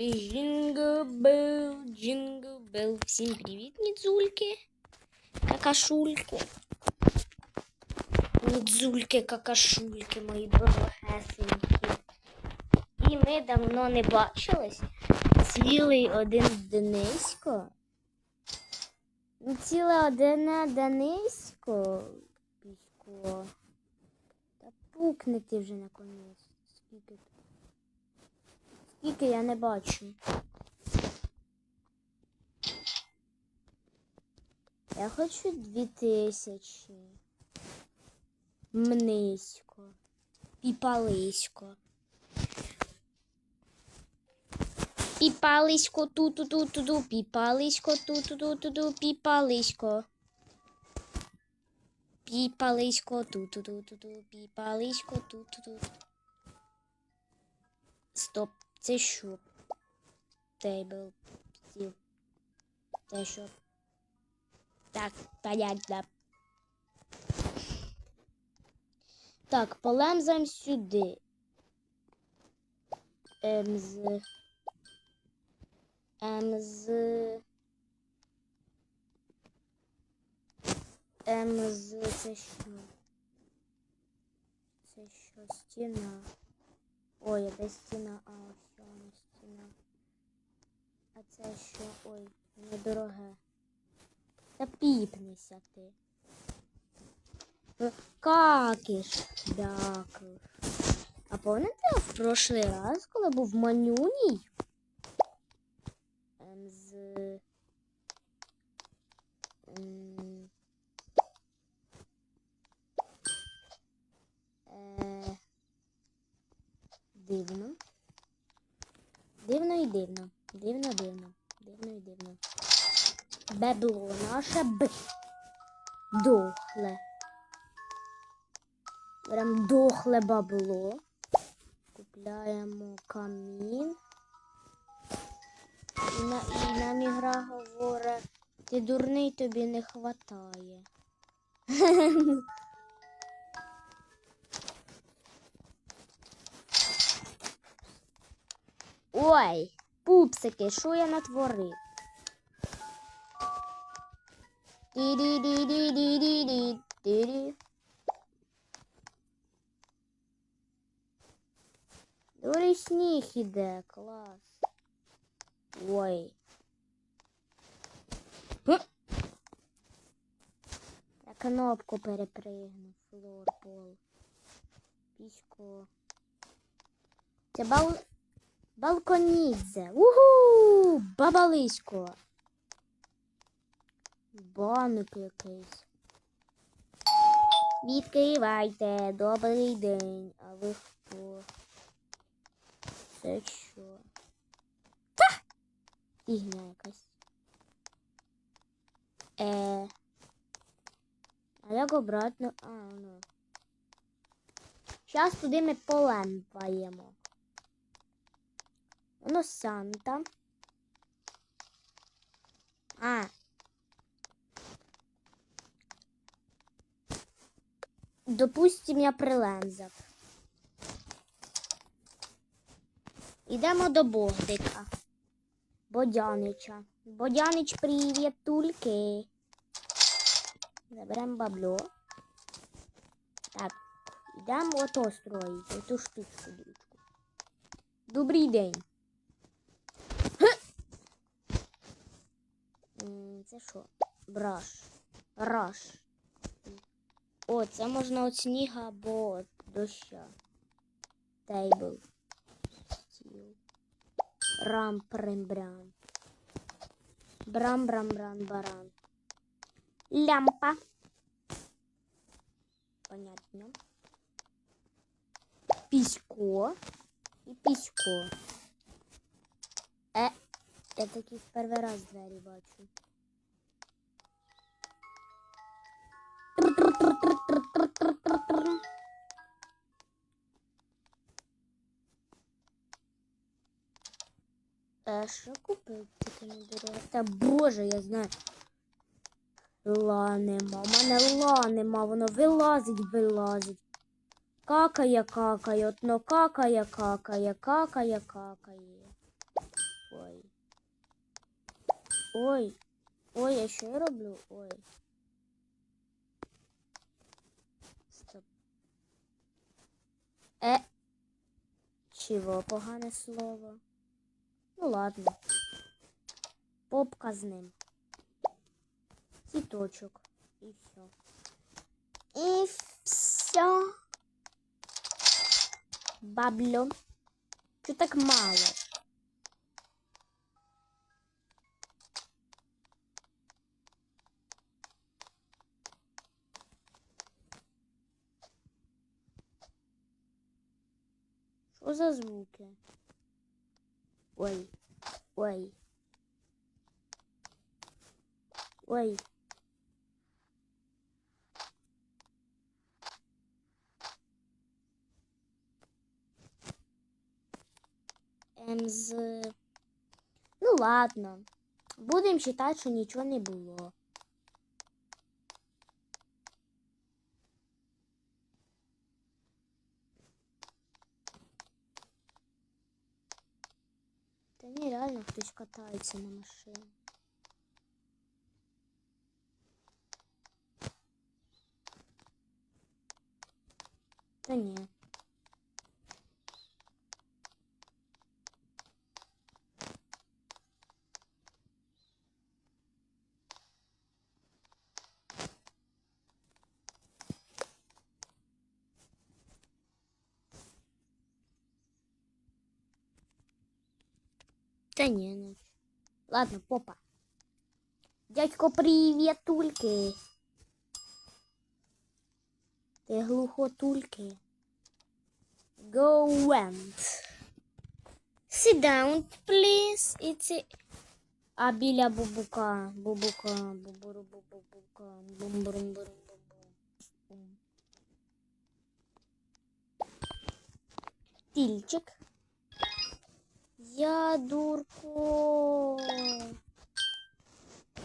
Джингл бел, джингл бел. Всім привіт, ніцульки. Какашульки. Ніцульки, какашульки, мої дорогесенькі. І ми давно не бачились. Цілий один Денисько. Ну, Ціле одне Денисько. Та пукни ти вже наконець. Скільки тут? Скільки я не бачу. Я хочу дві тисячі. Мнисько. Піпалисько. Піпалисько ту-ту-ту-ту-ту, піпалисько ту-ту-ту-ту-ту, піпалисько. Піпалисько ту-ту-ту-ту-ту, піпалисько ту-ту-ту. Стоп, це що? Тейбл. Це що? Так, понятно. Так, полемзаємо сюди. Емз. Емз. Емз. Це що? Це що? Стіна. Ой, де стіна, а ось вона стіна. А це що? Ой, недороге. Та піпнися ти. Какиш, дякую. А пам'ятаєте в прошлий раз, коли був манюній? Ем, з... Дивно. Дивно і дивно. Дивно, дивно. Дивно і дивно. Бебло наше б. Дохле. Беремо дохле бабло. Купляємо камін. І, на, і нам ігра говорить, ти дурний тобі не хватає. Ой, пупсики, що я натворив? Ді-ді-ді-ді-ді-ді-ді-ді. Дорі сніг іде, клас. Ой. Я кнопку перепригну. Флор, пол. Пісько. Це бал... Балконідзе. Угу! Бабалисько. Баник якийсь. Відкривайте, добрий день. А ви хто? Це що? Та! Фігня якась. Е. А як обратно? А, ну. Зараз туди ми полемпаємо. Воно Санта. А. Допустим, я прилензав. Ідемо до Богдика. Бодянича. Бодянич, привіт, тульки. Заберемо бабло. Так, йдемо ото строїти, оту штучку. Добрий день. Це що? Браш. Раш. О, це можна від сніга або від доща. Тейбл. Стіл. Рам бран Брам брам бран баран. Лямпа. Понятно. Пісько. І пісько. Е, я таки в перший раз двері бачу. А що купив таке недороге? Та боже, я знаю. Ла нема. У мене ла нема, воно вилазить, вилазить. Какає, какає, отно какає, какає, какає, какає. Ой. Ой. Ой, а що я роблю? Ой. Стоп. Е. Чого погане слово? Ну ладно. Попка з ним. Цвіточок. І все. І все. Бабло. Чо так мало? Що за звуки? Ой. Ой. Ой. Ем. Ну ладно. Будемо считати, що нічого не було. Та ні, реально хтось катається на машині. Та ні. Та ні, ну. Ладно, попа. Дядько, приветульки. Ти глухотульки. Go went. Sit down, please. It's. А біля бубука, бубука, бубуру бубука, бум-бурум бурум бум. Тільчик. Я дурко.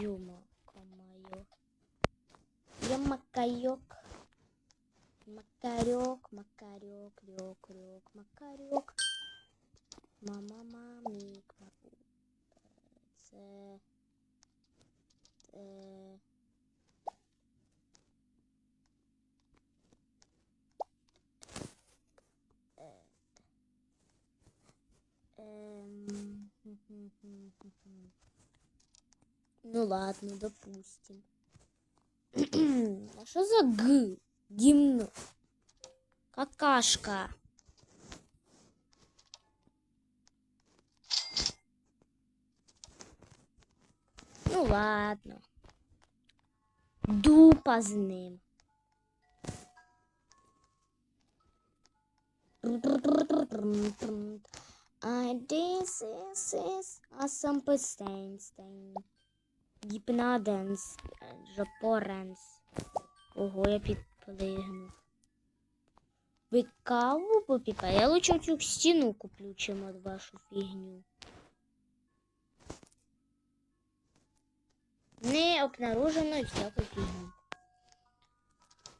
Юмака моё. Я макайок. Макарек, макарек, рек, рек, макарек. Мама, маку. Це. Це. Ну ладно, допустим. А что за г? Гимн. Какашка. Ну ладно. Дупа з. I this is is awesome Steinstein. Гіпнаденс. Жопоренс. Ого, я підплигнув. Ви каву попіпа? Я лучше цю стіну куплю, чим от вашу фігню. Не обнаружено всяку фігню.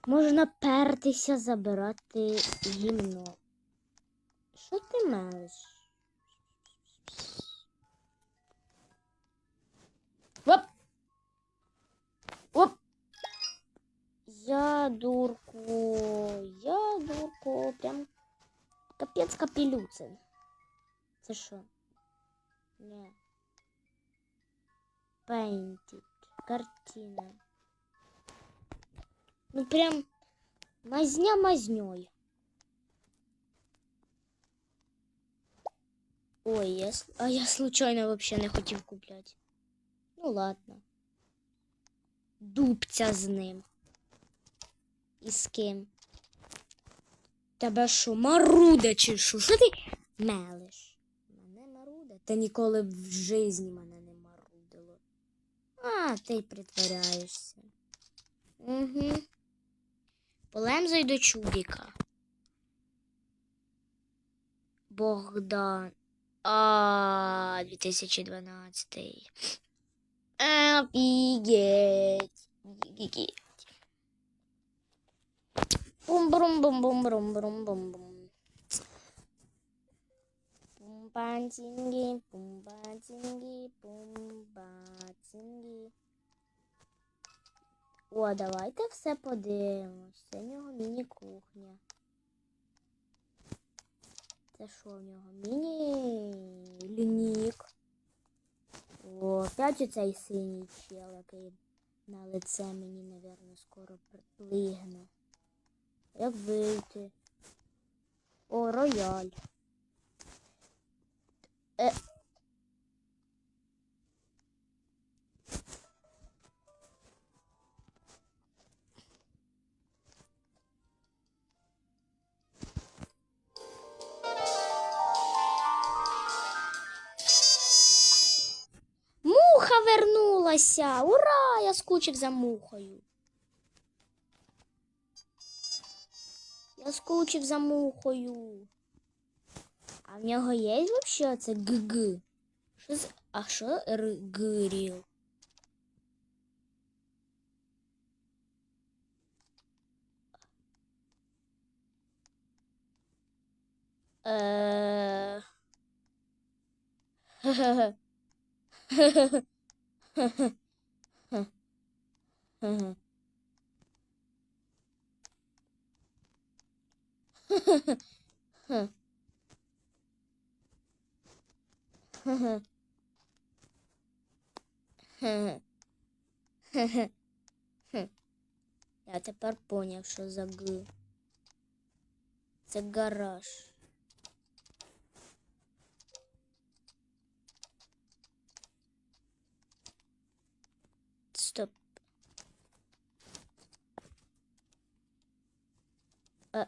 Можна пертися, забирати гімно. Що ти мелиш? Оп! Оп! Я дурку, я дурку, прям капець капелюцин. Це що? Не. Painted. Картина. Ну прям мазня мазнёй. Ой, я, а я случайно вообще не хотів купляти. Ну ладно. Дубця з ним. І з ким? Тебе що, маруда чи що? Що ти мелиш? Мене маруда? Та ніколи в житті мене не марудило. А, ти й притворяєшся. Угу. Полемзай до чудика. Богдан. А, 2012. Офигеть. Офигеть. Бум-брум-бум-бум-брум-брум-бум-бум. Бум-бантинги, бум-бантинги, бум-бантинги. О, давайте все подивимось. Це в нього міні-кухня. Це що в нього? Міні-лінік. О, опять оцей синій чел, який на лице мені, напевно, скоро приплигне. Як вийти? О, рояль. вернулася! Ура! Я скучив за мухою. Я скучив за мухою. А в нього є взагалі це ГГ? Що з... А що РГРіл? Е... Я тепер поняв, що за Г. Це гараж. uh,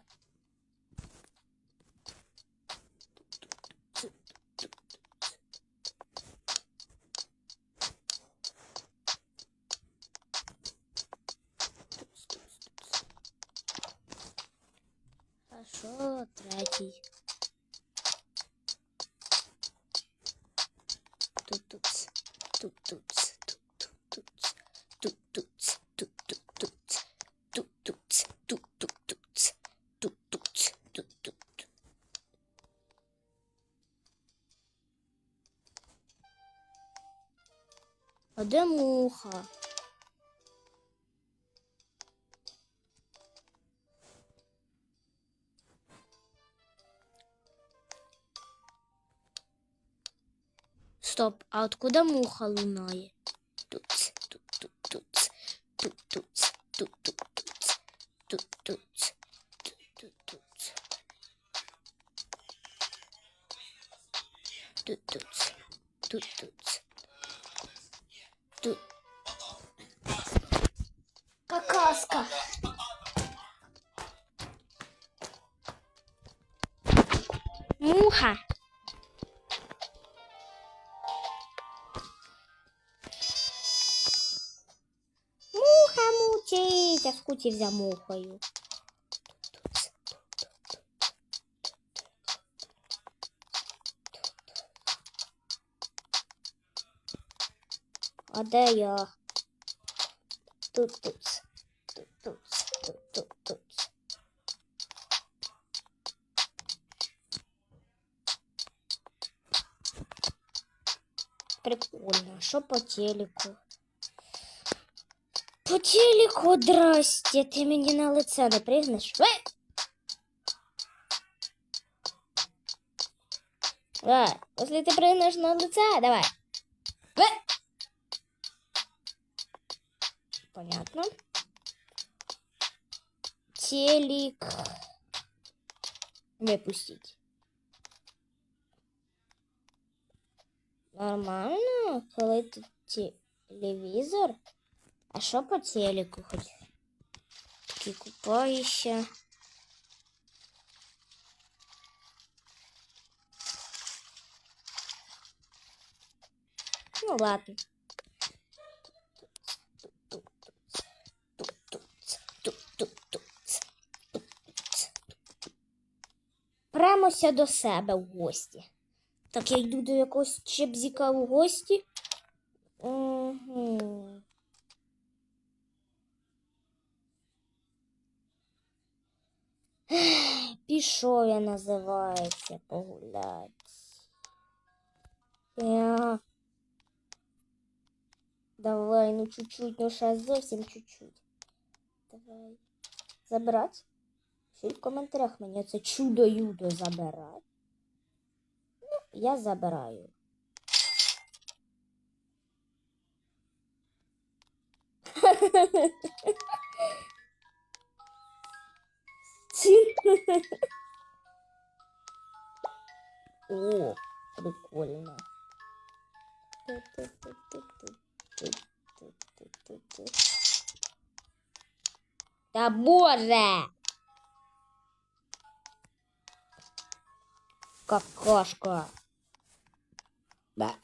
де муха? Стоп, а откуда муха лунає? Я скучив за мухою. А де я? Тут, тут, тут, тут, тут, тут, тут. Прикольно, що по телеку? По телеку, здрасте, ти мені на лице не пригнеш? Ви! Давай, если ты прыгнешь на лице, давай. Ви! Понятно. Телек. Выпустить. Нормально, коли тут телевізор. А що по телеку хоч? Такі купаєшся. Ну ладно. Премося до себе в гості. Так, я йду до якогось чебзіка в гості. Угу. Пішов я називається погулять. Я... Давай, ну чуть-чуть, ну ще зовсім чуть-чуть. Давай. Забрать? Пишіть в коментарях мені це чудо-юдо забирать. Ну, я забираю. О, прикольно. Да боже! Какашка. Да.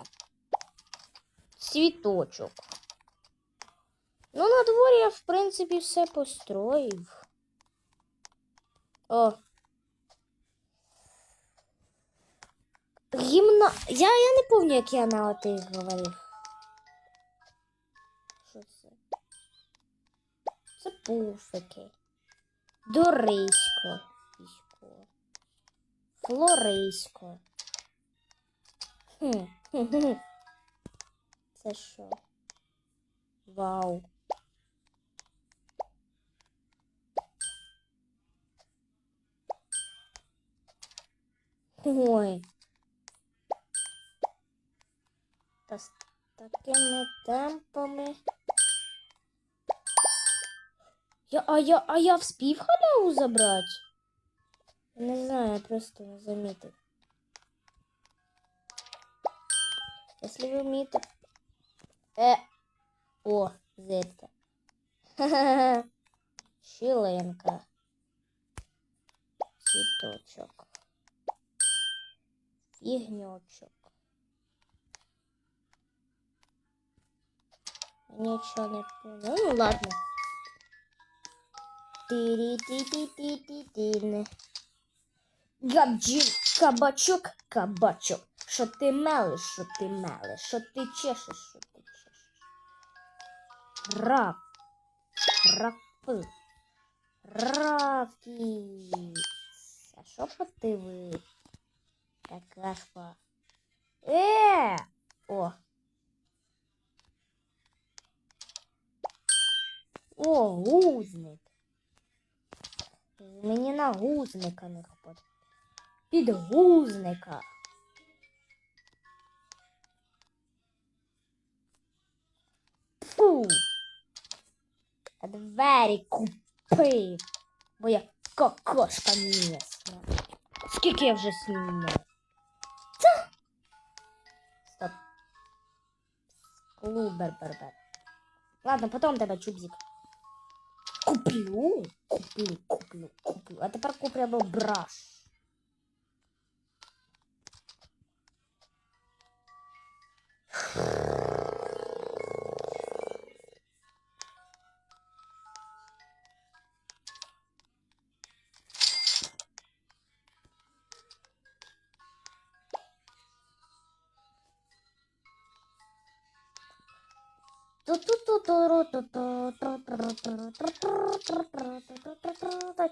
Цвіточок. Ну, на дворі я, в принципі, все построїв. О. Гімна. Я, я не пам'ятаю, як я на отих говорив. Що це? Це пуфики. Дорисько. Флорисько. Хм. Це що? Вау. Ой. Та з такими темпами. Я, а я, а я вспів халяву забрати? Не знаю, я просто не замітив. Если ви вмієте... Е, о, зетка. Ха-ха-ха. Щілинка. Цвіточок. Фігньочок. Нічого не понял. Ну ладно. Тирі-ті-ті-ті-ті-ті. Габджін, кабачок, кабачок. Що ти мелиш, що ти мелиш, що ти чешеш, що ти чешеш. Рап. Рапи. Рафкіс. А що ти ви? Какашка. Е! О. О, гузник. Мені на гузника не хватить. Підгузника. Фу. А двері купив. Бо я кокошка місна. Скільки я вже снімав? Клубер бербер. Ладно, потом тебе чубзик. Куплю, куплю, куплю, куплю. А тепер куплю браш.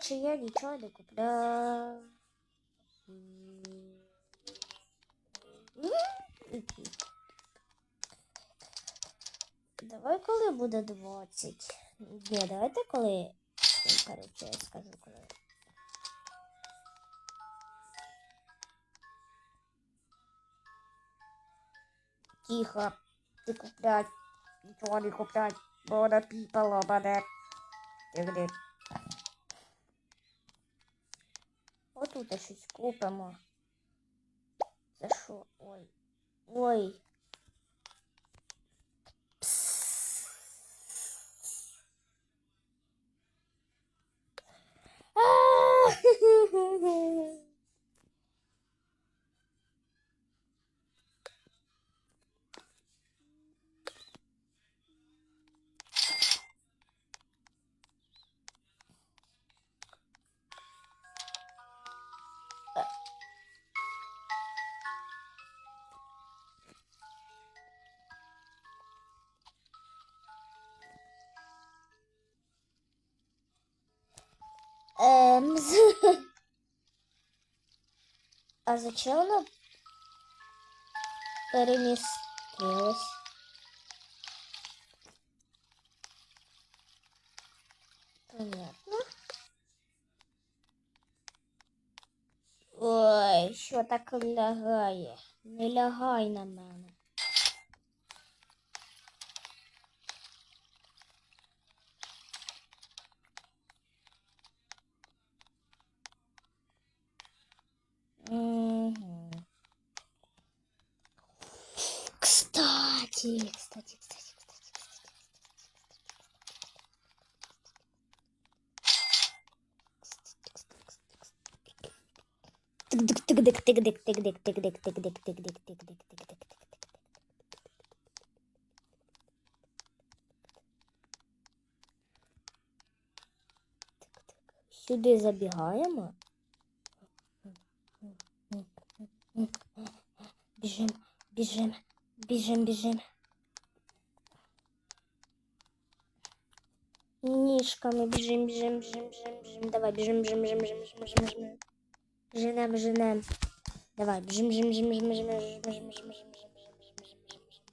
Чи я нічого не купляв? Давай коли буде 20. Ні, давайте коли. Короче, я скажу коли. Тихо. Ти куплять. Нічого не куплять. Бо вона піпала мене. Тигри. Отут щось купимо. Це що? Ой. Ой. А зачем она? перемістилось. Понятно. Ой, що так лягає? Не лягай на мене. Кстати, кстати, кстати, кстати, кстати. Сюди забігаємо. Біжим, біжим, біжим, біжим. Ніжками біжим, біжим, біжим, біжим, біжим. Давай, біжим, біжим, біжим, біжим, біжим, біжим, біжим. Женем, женем. Давай, біжим, біжим, біжим, біжим, біжим, біжим, біжим, біжим, біжим, біжим, біжим, біжим, біжим, біжим, біжим.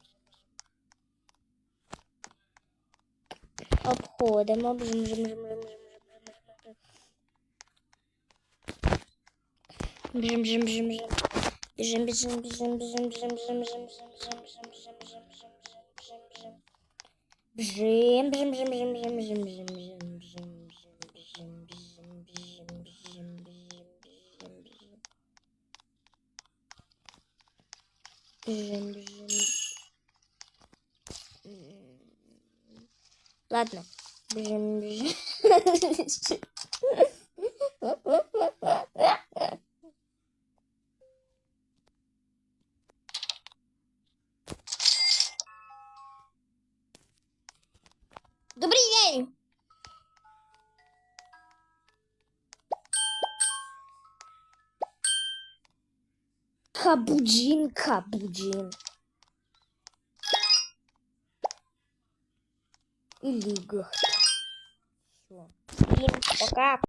Обходимо, біжим, біжим, біжим, біжим, біжим, біжим, біжим, біжим, біжим, біжим. Біжим, біжим, біжим, біжим, біжим, біжим, біжим, біжим, біжим, біжим, біжим, біжим, біжим, біжим, біжим. Бжим, бжим, бжим, бжим, бжим, бжим, бжим, бжим, бжим, бжим, бжим, бжим, бжим, бжим, бжим, бжим, бжим. Бжим, бжим. М. Ладно. Бжим, бжим. rap